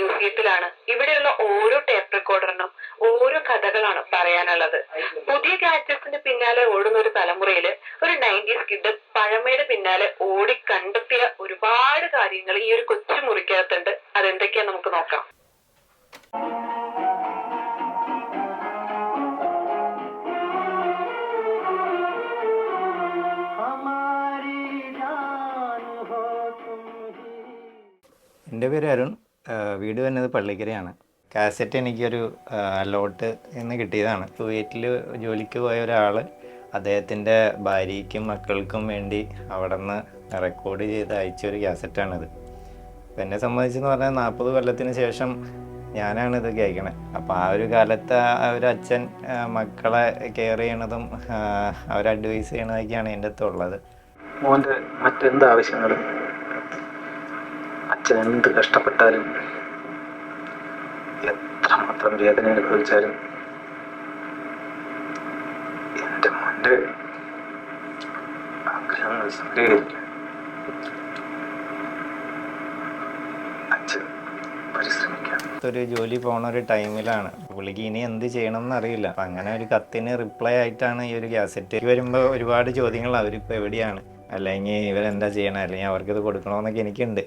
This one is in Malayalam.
മ്യൂസിയത്തിലാണ്. ഇവിടെയുള്ള ഓരോ ടേപ്പ് റെക്കോർഡറിനും ഓരോ കഥകളാണ് പറയാനുള്ളത്. പുതിയ ഗാഡ്ജറ്റ്സിന്റെ പിന്നാലെ ഓടുന്ന ഒരു തലമുറയിൽ ഒരു നയന്റീസ് കിഡ് പഴമയുടെ പിന്നാലെ ഓടി കണ്ടെത്തിയ ഒരുപാട് കാര്യങ്ങൾ ഈ ഒരു കൊച്ചു മുറിക്കകത്തുണ്ട്. അതെന്തൊക്കെയാ നമുക്ക് നോക്കാം. എന്റെ പേര് അരുൺ. വീട് വരുന്നത് പള്ളിക്കരയാണ്. കാസറ്റ് എനിക്കൊരു അലോട്ട് ലോട്ട് എന്ന് കിട്ടിയതാണ്. കുവൈറ്റിൽ ജോലിക്ക് പോയ ഒരാൾ അദ്ദേഹത്തിന്റെ ഭാര്യയ്ക്കും മക്കൾക്കും വേണ്ടി അവിടെ നിന്ന് റെക്കോർഡ് ചെയ്ത് അയച്ച ഒരു കാസറ്റാണിത് അപ്പം എന്നെ സംബന്ധിച്ചെന്ന് പറഞ്ഞാൽ നാൽപ്പത് കൊല്ലത്തിന് ശേഷം ഞാനാണ് ഇത് കേൾക്കണത് അപ്പോൾ ആ ഒരു കാലത്ത് ആ ഒരു അച്ഛൻ മക്കളെ കെയർ ചെയ്യണതും അവരെ അഡ്വൈസ് ചെയ്യണതൊക്കെയാണ് എന്റെ അടുത്തുള്ളത്. മോന്റെ മറ്റെന്ത് അച്ഛൻ എന്ത് കഷ്ടപ്പെട്ടാലും എത്രമാത്രം വേദന അനുഭവിച്ചാലും എന്റെ മോന്റെ ആഗ്രഹങ്ങൾ സഫലീകരിക്കും ഒരു ജോലി പോണ ഒരു ടൈമിലാണ്. പുള്ളിക്ക് ഇനി എന്ത് ചെയ്യണം എന്നറിയില്ല അപ്പം അങ്ങനെ ഒരു കത്തിന് റിപ്ലൈ ആയിട്ടാണ് ഈ ഒരു ഗ്യാസറ്റ് വരുമ്പോൾ ഒരുപാട് ചോദ്യങ്ങൾ അവരിപ്പോൾ എവിടെയാണ്? അല്ലെങ്കിൽ ഇവരെന്താ ചെയ്യണം? അല്ലെങ്കിൽ അവർക്കിത് കൊടുക്കണമെന്നൊക്കെ എനിക്കുണ്ട്.